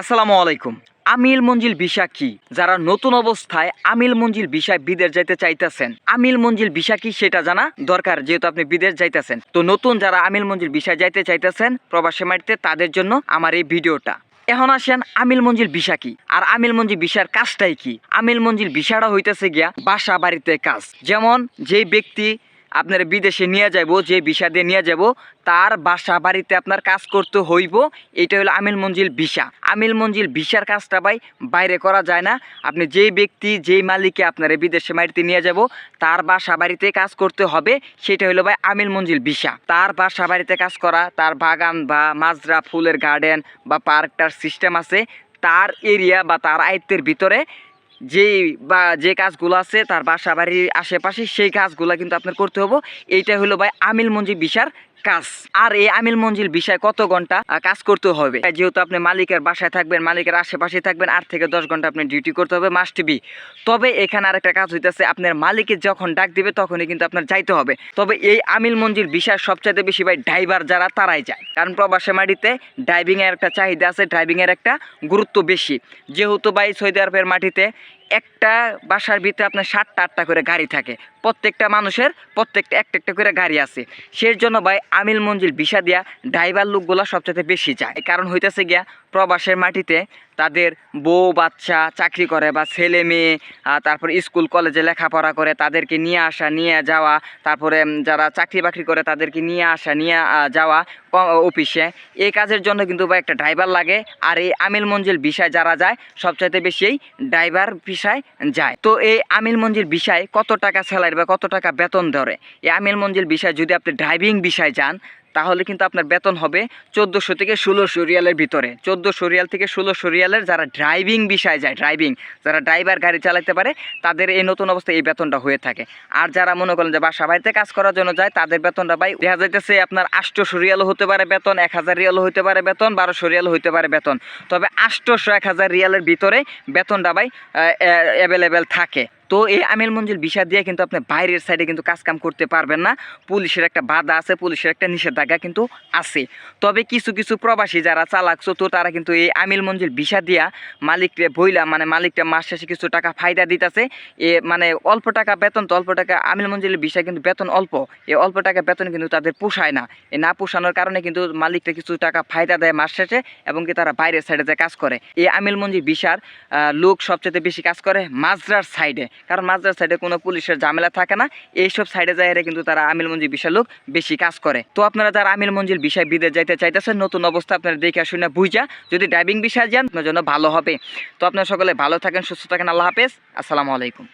আসসালামু আলাইকুম। আমিল মঞ্জিল ভিসা কি? যারা নতুন অবস্থায় আমিল মঞ্জিল ভিসায় বিদেশ যাইতে চাইতেছেন, আমিল মঞ্জিল ভিসা কি সেটা জানা দরকার যেহেতু আপনি বিদেশ যাইতেছেন। তো নতুন যারা আমিল মঞ্জিল ভিসায় যাইতে চাইতেছেন, প্রবাসী মাটিতে তাদের জন্য আমার এই ভিডিওটা। এখন আসেন আমিল মঞ্জিল ভিসা কি? আর আমিল মঞ্জিল ভিসার কাজটাই কি? আমিল মঞ্জিল ভিসাটা হইতেছে গিয়া বাসা বাড়িতে কাজ। যেমন যেই ব্যক্তি আপনার বিদেশে নিয়ে যাব যে ভিসা দিয়ে নিয়ে যাব তার বাসা বাড়িতে আপনার কাজ করতে হইব। এটা হলো আমিল মঞ্জিল ভিসা। আমিল মঞ্জিল ভিসার কাজটা ভাই বাইরে করা যায় না। আপনি যেই ব্যক্তি, যেই মালিককে আপনার বিদেশে বাড়িতে নিয়ে যাব, তার বাসা বাড়িতে কাজ করতে হবে। সেটা হলো ভাই আমিল মঞ্জিল ভিসা। তার বাসা বাড়িতে কাজ করা, তার বাগান বা মাজরা ফুলের গার্ডেন বা পার্কটার সিস্টেম আছে, তার এরিয়া বা তার আয়ত্তের ভিতরে যেই বা যে কাজগুলো আছে, তার বাসা বাড়ির আশেপাশে সেই কাজগুলো কিন্তু আপনার করতে হব। এইটা হলো ভাই আমিল মঞ্জি বিশার কাজ। আর এই আমিল মঞ্জিল বিষয় কত ঘণ্টা কাজ করতে হবে? যেহেতু আপনি মালিকের বাসায় থাকবেন, মালিকের আশেপাশে থাকবেন, আট থেকে দশ ঘণ্টা আপনি ডিউটি করতে হবে মাস্ট বি তবে এখানে আরেকটা কাজ হইতেছে, আপনার মালিকের যখন ডাক দিবে, তখনই কিন্তু আপনার যাইতে হবে। তবে এই আমিল মঞ্জিল বিষয় সবচাইতে বেশি ভাই ড্রাইভার যারা, তারাই যায়। কারণ প্রবাসে মাটিতে ড্রাইভিংয়ের একটা চাহিদা আছে ড্রাইভিংয়ের একটা গুরুত্ব বেশি। যেহেতু ভাই সৌদি আরবের মাটিতে একটা বাসার ভিতরে আপনার সাতটা, আটটা করে গাড়ি থাকে। প্রত্যেকটা মানুষের প্রত্যেকটা একটা একটা করে গাড়ি আছে। সেই জন্য ভাই আমিল মঞ্জিল ভিসা দিয়া ড্রাইভার লোকগুলো সবচেয়ে বেশি যায়। কারণ হইতেছে গিয়া প্রবাসের মাটিতে তাদের বউ, বাচ্চা চাকরি করে বা ছেলে, মেয়ে তারপর স্কুল, কলেজে লেখাপড়া করে তাদেরকে নিয়ে আসা, নিয়ে যাওয়া, তারপরে যারা চাকরি বাকরি করে তাদেরকে নিয়ে আসা, নিয়ে যাওয়া অফিসে। এই কাজের জন্য কিন্তু ভাই একটা ড্রাইভার লাগে আর এই আমিল মঞ্জিল বিষয় যারা যায়, সবচাইতে বেশি এই ড্রাইভার বিষয় যায়। তো এই আমিল মঞ্জিল বিষয় কত টাকা স্যালারি বা কত টাকা বেতন ধরে? এই আমিল মঞ্জিল বিষয় যদি আপনি ড্রাইভিং বিষয় যান তাহলে কিন্তু আপনার বেতন হবে চোদ্দোশো থেকে ষোলোশো রিয়ালের ভিতরে। চোদ্দোশো রিয়াল থেকে ষোলোশো রিয়ালের যারা ড্রাইভিং বিষয় যায় ড্রাইভিং যারা ড্রাইভার গাড়ি চালাতে পারে, তাদের এই নতুন অবস্থায় এই বেতনটা হয়ে থাকে। আর যারা মনে করেন যে বাসা বাড়িতে কাজ করার জন্য যায়, তাদের বেতনটা ভাই দেখা যাইতেছে আপনার আষ্টশো রিয়ালও হতে পারে বেতন, এক হাজার রিয়ালও হতে পারে বেতন, বারোশো রিয়ালও হতে পারে বেতন। তবে আষ্টশো এক হাজার রিয়ালের ভিতরে বেতনটা ভাই অ্যাভেলেবেল থাকে। তো এই আমিল মঞ্জিল ভিসা দিয়ে কিন্তু আপনি বাইরের সাইডে কিন্তু কাজ কাম করতে পারবেন না। পুলিশের একটা বাধা আছে, পুলিশের একটা নিষেধাজ্ঞা কিন্তু আছে। তবে কিছু কিছু প্রবাসী যারা চালাক তো তারা কিন্তু এই আমিল মঞ্জিল ভিসা দিয়া মালিকরে বইলা মানে মালিকটা মাস শেষে কিছু টাকা ফায়দা দিতেছে। এ মানে অল্প টাকা বেতন তো অল্প টাকা, আমিল মঞ্জিলের ভিসা কিন্তু বেতন অল্প। এই অল্প টাকা বেতন কিন্তু তাদের পোষায় না। এ না পোষানোর কারণে কিন্তু মালিকটা কিছু টাকা ফায়দা দেয় মাস শেষে এবং কি তারা বাইরের সাইডে যায় কাজ করে। এই আমিল মঞ্জিল ভিসার লোক সবচেয়ে বেশি কাজ করে মাজরার সাইডে কারণ মাজরার সাইডে কোনো পুলিশের ঝামেলা থাকে না। এইসব সাইডে যায় কিন্তু তারা আমিল মঞ্জিল বিষয় লোক বেশি কাজ করে। তো আপনারা যারা আমিল মঞ্জিল বিষয় বিদেশ যাইতে চাইতেছেন, নতুন অবস্থা আপনারা দেখে শুনে বুঝা, যদি ড্রাইভিং বিষয় যান, আপনার জন্য ভালো হবে। তো আপনারা সকলে ভালো থাকেন, সুস্থ থাকেন, আল্লাহ হাফেজ। আসসালামু আলাইকুম।